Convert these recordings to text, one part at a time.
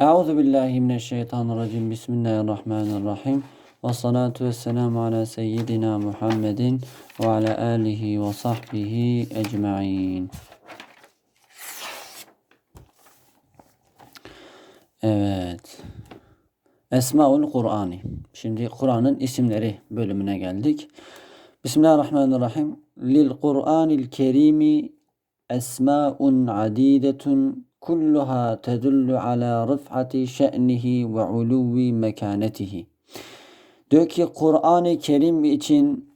Euzu billahi mineşşeytanirracim. Bismillahirrahmanirrahim. Ve salatu ve selamu ala seyyidina Muhammedin ve ala alihi ve sahbihi ecma'in. Evet. Esmaül Kur'ani. Şimdi Kur'an'ın isimleri bölümüne geldik. Bismillahirrahmanirrahim. Lil Kur'anil Kerimi esmaun adidetun kulluha tedullu ala rıf'ati şe'nihi ve uluvi mekanetihi. Diyor ki Kur'an-ı Kerim için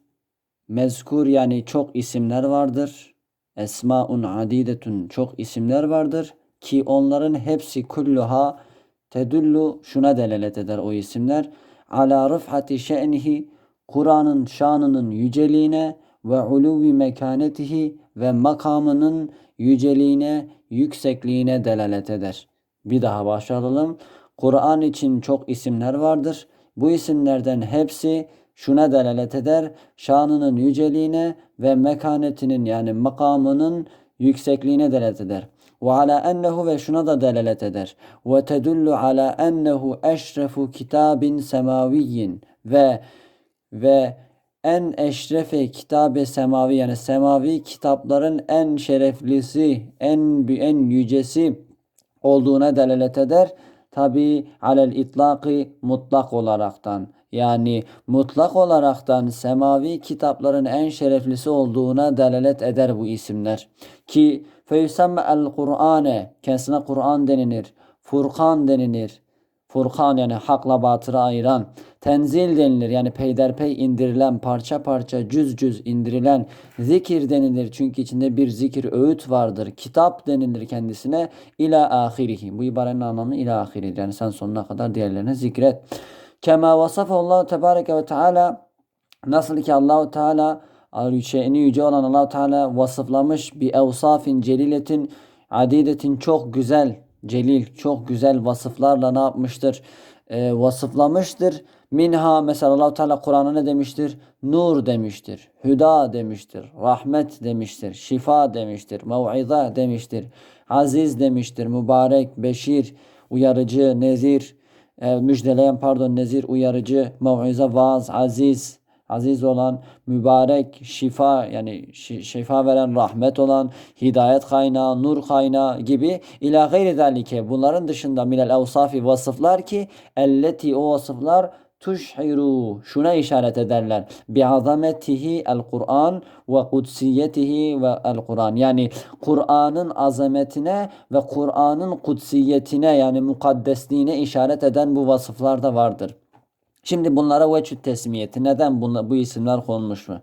mezkur yani çok isimler vardır. Esmaun adidetun çok isimler vardır ki onların hepsi kulluha tedullu şuna delalet eder o isimler. Ala rıf'ati şe'nihi Kur'an'ın şanının yüceliğine ve uluvi mekanetihi ve makamının yüceliğine, yüksekliğine delalet eder. Bir daha başlayalım. Kur'an için çok isimler vardır. Bu isimlerden hepsi şuna delalet eder. Şanının yüceliğine ve mekanetinin yani makamının yüksekliğine delalet eder. Ve ala ennehu ve şuna da delalet eder. Ve tedullu ala ennehu eşrefu kitabin semaviyyin ve ve en eşrefe kitabı semavi yani semavi kitapların en şereflisi, en en yücesi olduğuna delalet eder. Tabi alel itlaki mutlak olaraktan yani mutlak olaraktan semavi kitapların en şereflisi olduğuna delalet eder bu isimler. Ki feyüsemme el Kur'ane kendisine Kur'an denilir. Furkan denilir. Furkan yani hakla batıra ayıran. Tenzil denilir yani peyderpey indirilen, parça parça, cüz cüz indirilen. Zikir denilir çünkü içinde bir zikir, öğüt vardır. Kitap denilir kendisine. İla ahirihi. Bu ibarenin anlamı ila ahiridir. Yani sen sonuna kadar diğerlerine zikret. Kema vasafallahu tebareke ve teala nasıl ki Allahu Teala şeyini yüce olan Allahu Teala vasıflamış bir evsafin celiletin adidetin çok güzel celil çok güzel vasıflarla ne yapmıştır? E, vasıflamıştır. Minha mesela allah Teala Kur'an'a ne demiştir? Nur demiştir. Hüda demiştir. Rahmet demiştir. Şifa demiştir. Mev'iza demiştir. Aziz demiştir. Mübarek, beşir, uyarıcı, nezir, e, müjdeleyen pardon nezir, uyarıcı, mev'iza, vaaz, aziz, aziz olan, mübarek, şifa yani şifa veren, rahmet olan, hidayet kaynağı, nur kaynağı gibi ila gayri zalike bunların dışında minel evsafi vasıflar ki elleti o vasıflar tuşhiru şuna işaret ederler. Bi azametihi el Kur'an ve kudsiyetihi ve el Kur'an. Yani Kur'an'ın azametine ve Kur'an'ın kudsiyetine yani mukaddesliğine işaret eden bu vasıflar da vardır. Şimdi bunlara veçü tesmiyeti. Neden bunla, bu isimler konmuş mu?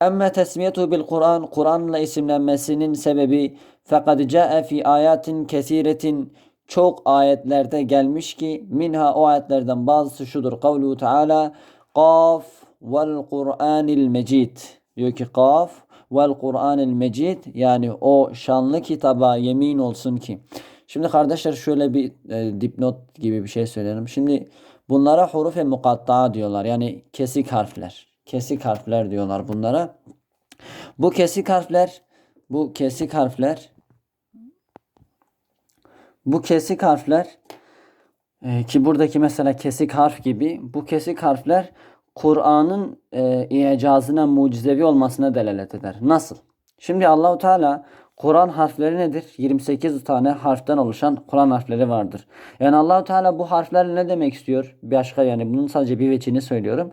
Emme tesmiyetu bil Kur'an, Kur'an'la isimlenmesinin sebebi fekad ca'e fi ayatin kesiretin çok ayetlerde gelmiş ki minha o ayetlerden bazısı şudur. Kavlu Teala Kaf vel Kur'anil Mecid. Diyor ki Kaf vel Kur'anil Mecid yani o şanlı kitaba yemin olsun ki. Şimdi kardeşler şöyle bir e, dipnot gibi bir şey söyleyelim. Şimdi Bunlara huruf-i mukatta diyorlar. Yani kesik harfler. Kesik harfler diyorlar bunlara. Bu kesik harfler bu kesik harfler bu kesik harfler e, ki buradaki mesela kesik harf gibi bu kesik harfler Kur'an'ın e, icazına mucizevi olmasına delalet eder. Nasıl? Şimdi Allahu Teala Kur'an harfleri nedir? 28 tane harften oluşan Kur'an harfleri vardır. Yani Allahu Teala bu harflerle ne demek istiyor? Başka yani bunun sadece bir veçini söylüyorum.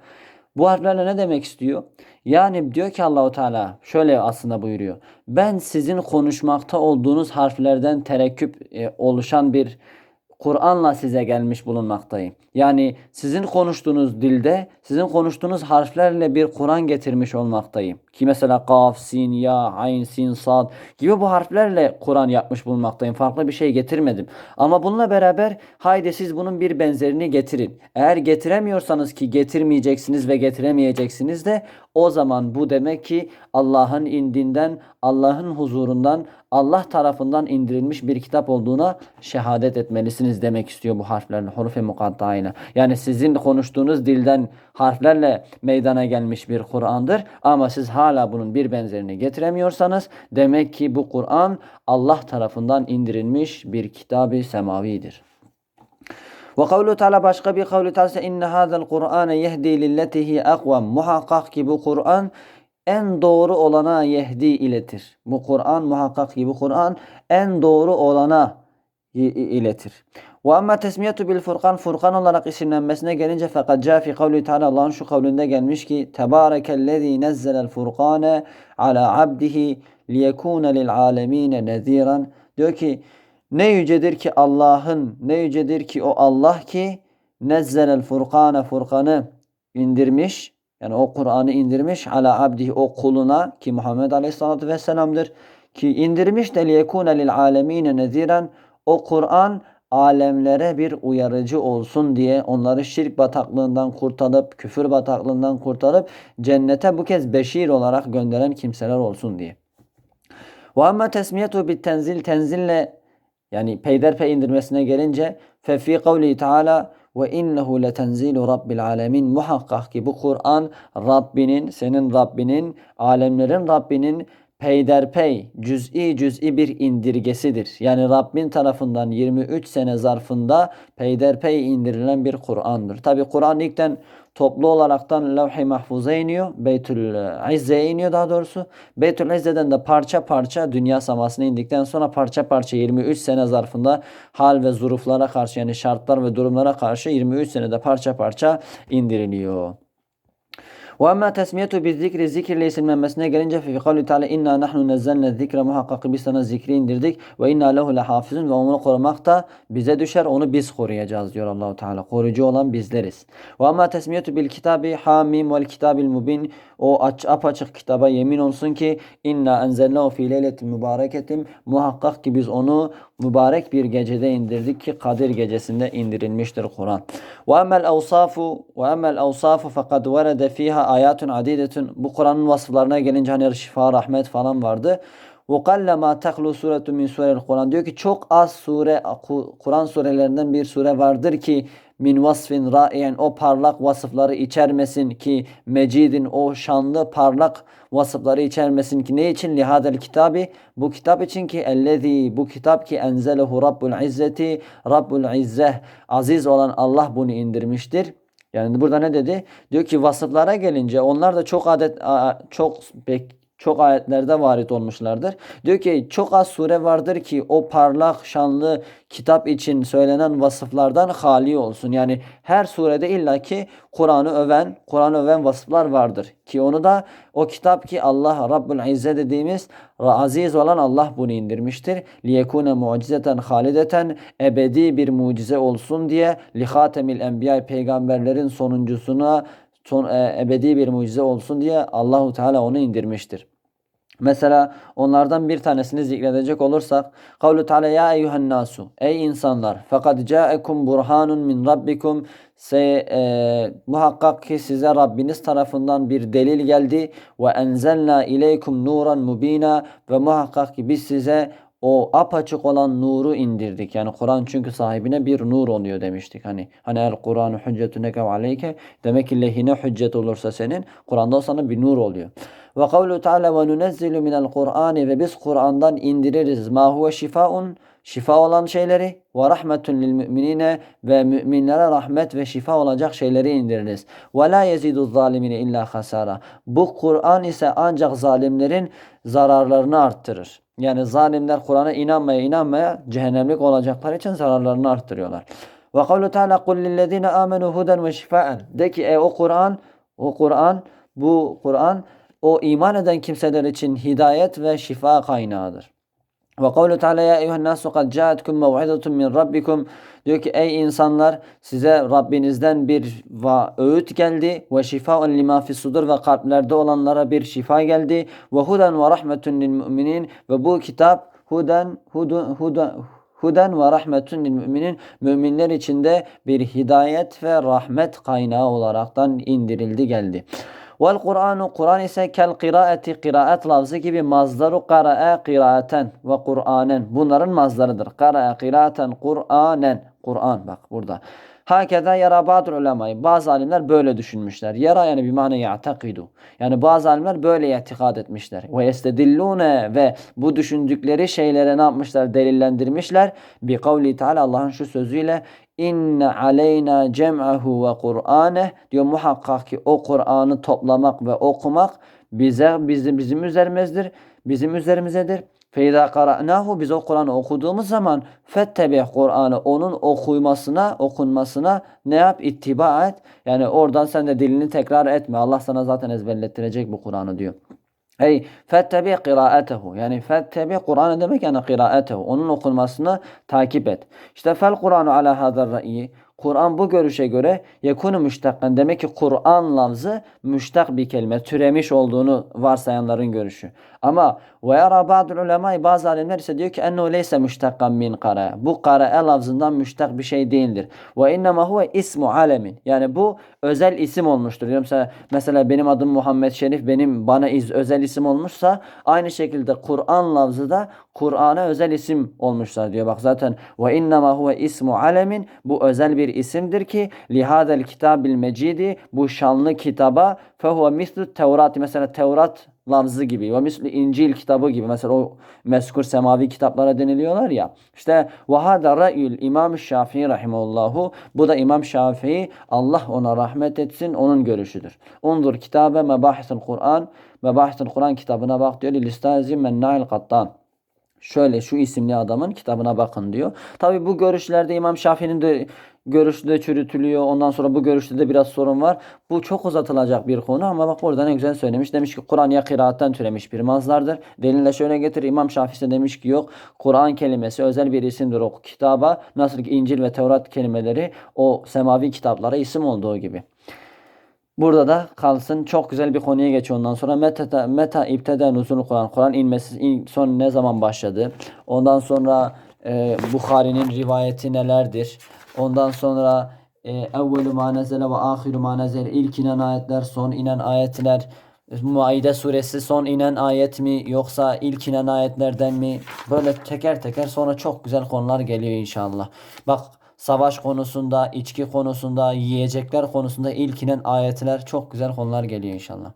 Bu harflerle ne demek istiyor? Yani diyor ki Allahu Teala şöyle aslında buyuruyor. Ben sizin konuşmakta olduğunuz harflerden terekküp e, oluşan bir Kur'an'la size gelmiş bulunmaktayım. Yani sizin konuştuğunuz dilde, sizin konuştuğunuz harflerle bir Kur'an getirmiş olmaktayım. Ki mesela kaf, sin, ya, ayn, sin, sad gibi bu harflerle Kur'an yapmış bulunmaktayım. Farklı bir şey getirmedim. Ama bununla beraber haydi siz bunun bir benzerini getirin. Eğer getiremiyorsanız ki getirmeyeceksiniz ve getiremeyeceksiniz de o zaman bu demek ki Allah'ın indinden, Allah'ın huzurundan, Allah tarafından indirilmiş bir kitap olduğuna şehadet etmelisiniz demek istiyor bu harflerle, hurufe mukattayla. Yani sizin konuştuğunuz dilden harflerle meydana gelmiş bir Kur'an'dır ama siz hala bunun bir benzerini getiremiyorsanız demek ki bu Kur'an Allah tarafından indirilmiş bir kitabı semavidir. Ve kavlu Teala başka bir kavlu Teala inne hadal Kur'ane yehdi lilletihi akvam. Muhakkak ki bu Kur'an en doğru olana yehdi iletir. Bu Kur'an muhakkak ki bu Kur'an en doğru olana iletir. Ve amma tesmiyetu bil furkan furkan olarak isimlenmesine gelince fakat ca fi kavli Teala Allah'ın şu kavlinde gelmiş ki Tebarekellezi nezzelel furkane ala abdihi liyekune lil alemine neziran diyor ki ne yücedir ki Allah'ın ne yücedir ki o Allah ki nezzelel furkane furkanı indirmiş yani o Kur'an'ı indirmiş ala abdihi o kuluna ki Muhammed Aleyhisselatü Vesselam'dır ki indirmiş de liyekune lil alemine neziran o Kur'an alemlere bir uyarıcı olsun diye onları şirk bataklığından kurtarıp küfür bataklığından kurtarıp cennete bu kez beşir olarak gönderen kimseler olsun diye. Ve amma tesmiyetu bit tenzil tenzille yani peyderpey indirmesine gelince fe fi kavli Teala ve innehu letenzilu rabbil alemin. Muhakkak ki bu Kur'an Rabbinin senin Rabbinin alemlerin Rabbinin peyderpey cüz'i cüz'i bir indirgesidir. Yani Rabbin tarafından 23 sene zarfında peyderpey indirilen bir Kur'an'dır. Tabi Kur'an ilkten toplu olaraktan levh-i mahfuza iniyor. Beytül İzze'ye iniyor daha doğrusu. Beytül İzze'den de parça parça dünya samasına indikten sonra parça parça 23 sene zarfında hal ve zuruflara karşı yani şartlar ve durumlara karşı 23 senede parça parça indiriliyor. Ve amma tesmiyetu bi zikri zikirle isimlenmesine gelince fi kavli teala inna nahnu nezzelne zikre muhakkak biz sana zikri indirdik ve inna lehu lehafizun ve onu korumak da bize düşer onu biz koruyacağız. diyor Allahu Teala. Koruyucu olan bizleriz. Ve amma tesmiyetu bil kitabi hamim vel kitabil mubin o aç, apaçık kitaba yemin olsun ki inna enzelnahu fi leyletin mübareketin. Muhakkak ki biz onu mübarek bir gecede indirdik ki Kadir gecesinde indirilmiştir Kur'an. Ve emmel evsafu ve emmel evsafu fakat verede fiha ayatun adidetun. Bu Kur'an'ın vasıflarına gelince hani şifa rahmet falan vardı. Kalle ma teklu suretun min surel Kur'an diyor ki çok az sure Kur'an surelerinden bir sure vardır ki min vasfin ra'iyen o parlak vasıfları içermesin ki mecidin o şanlı parlak vasıfları içermesin ki. Ne için? lihadel kitabı bu kitap için ki ellezî bu kitap ki enzelehu rabbul izzeti. Rabbul izzeh aziz olan Allah bunu indirmiştir. Yani burada ne dedi? Diyor ki vasıflara gelince onlar da çok adet çok bek çok ayetlerde varit olmuşlardır. Diyor ki çok az sure vardır ki o parlak şanlı kitap için söylenen vasıflardan hali olsun. Yani her surede illaki Kur'an'ı öven, Kur'an'ı öven vasıflar vardır. Ki onu da o kitap ki Allah Rabbul İzze dediğimiz aziz olan Allah bunu indirmiştir. Liyekune mucizeten halideten ebedi bir mucize olsun diye lihatemil enbiya peygamberlerin sonuncusuna son, e, ebedi bir mucize olsun diye Allahu Teala onu indirmiştir. Mesela onlardan bir tanesini zikredecek olursak Kavlu Teala ya eyyühen nasu Ey insanlar fakat caekum burhanun min rabbikum. Se, e, muhakkak ki size Rabbiniz tarafından bir delil geldi. Ve enzelna ileykum nuran mubina. Ve muhakkak ki biz size o apaçık olan nuru indirdik. Yani Kur'an çünkü sahibine bir nur oluyor demiştik. Hani hani el Kur'anu hüccetüneke aleyke demek ki lehine hüccet olursa senin Kur'an'da sana bir nur oluyor. Ve kavlu Teala ve nunezzilu minel Kur'ani ve biz Kur'an'dan indiririz ma huve şifaun şifa olan şeyleri ve rahmetun lil müminine ve müminlere rahmet ve şifa olacak şeyleri indiririz. Ve la yezidu zalimine illa hasara. Bu Kur'an ise ancak zalimlerin zararlarını arttırır. Yani zalimler Kur'an'a inanmaya inanmaya cehennemlik olacaklar için zararlarını arttırıyorlar. Ve kavlu Teala kul lillezine amenu huden ve şifaen. De ki e, o Kur'an o Kur'an bu Kur'an o iman eden kimseler için hidayet ve şifa kaynağıdır. Ve kavlu Teala ya eyyühen nasu kad caetkum mev'izatun min rabbikum diyor ki ey insanlar size Rabbinizden bir va öğüt geldi ve şifaun lima sudur ve kalplerde olanlara bir şifa geldi. Ve huden ve rahmetun lil müminin ve bu kitap huden huden huden Huden ve rahmetun lil müminin müminler içinde bir hidayet ve rahmet kaynağı olaraktan indirildi geldi. Vel Kur'anu Kur'an ise kel kiraati kiraat lafzı gibi mazdaru kara'a kiraten ve Kur'anen. Bunların mazdarıdır. Kara'a kiraten Kur'anen. Kur'an bak burada. Hakeza yara ba'dul ulemayı. Bazı alimler böyle düşünmüşler. Yara yani bir mane ya'takidu. Yani bazı alimler böyle itikad etmişler. Ve yestedillune ve bu düşündükleri şeylere ne yapmışlar? Delillendirmişler. Bi kavli Teala Allah'ın şu sözüyle İnne aleyna cem'ahu ve Kur'ane diyor muhakkak ki o Kur'an'ı toplamak ve okumak bize bizim bizim üzerimizdir. Bizim üzerimizedir. Feyda qara'nahu biz o Kur'an'ı okuduğumuz zaman fettebih Kur'an'ı onun okuymasına, okunmasına ne yap? İttiba et. Yani oradan sen de dilini tekrar etme. Allah sana zaten ezberlettirecek bu Kur'an'ı diyor. Hey fettebi kıraatehu. Yani fettebi Kur'an demek yani kıraatehu. Onun okunmasını takip et. İşte fel Kur'anu ala hadar ra'yi. Kur'an bu görüşe göre yekunu müştakkan. Demek ki Kur'an lafzı müştak bir kelime. Türemiş olduğunu varsayanların görüşü. Ama ve yara ba'dul ulemay bazı alimler ise diyor ki ennehu leyse müştakkan min kara. Bu kara lafzından müştak bir şey değildir. Ve innema huve ismu alemin. Yani bu özel isim olmuştur. Diyor mesela, mesela benim adım Muhammed Şerif benim bana iz özel isim olmuşsa aynı şekilde Kur'an lafzı da Kur'an'a özel isim olmuşlar diyor. Bak zaten ve innema huve ismu alemin bu özel bir isimdir ki lihadel kitabil mecidi bu şanlı kitaba fehuve mislu Tevrat mesela Tevrat lafzı gibi ve misli İncil kitabı gibi mesela o meskur semavi kitaplara deniliyorlar ya işte ve hada ra'yül İmam Şafii rahimehullahu bu da İmam Şafii Allah ona rahmet etsin onun görüşüdür. Undur kitabe mebahisul Kur'an mebahisul Kur'an kitabına bak diyor listazi mennail kattan. Şöyle şu isimli adamın kitabına bakın diyor. Tabi bu görüşlerde İmam Şafii'nin de görüşü de çürütülüyor. Ondan sonra bu görüşte de biraz sorun var. Bu çok uzatılacak bir konu ama bak burada ne güzel söylemiş. Demiş ki Kur'an ya kıraatten türemiş bir mazlardır. Delille şöyle getir. İmam Şafii de demiş ki yok. Kur'an kelimesi özel bir isimdir o kitaba. Nasıl ki İncil ve Tevrat kelimeleri o semavi kitaplara isim olduğu gibi. Burada da kalsın. Çok güzel bir konuya geçiyor ondan sonra. Meta, meta ibteda nuzul Kur'an. Kur'an inmesi in, son ne zaman başladı? Ondan sonra e, Bukhari'nin rivayeti nelerdir? Ondan sonra e, evvelü ma nezele ve ahiru ma nezele. İlk inen ayetler, son inen ayetler. Maide suresi son inen ayet mi yoksa ilk inen ayetlerden mi? Böyle teker teker sonra çok güzel konular geliyor inşallah. Bak savaş konusunda, içki konusunda, yiyecekler konusunda ilk inen ayetler çok güzel konular geliyor inşallah.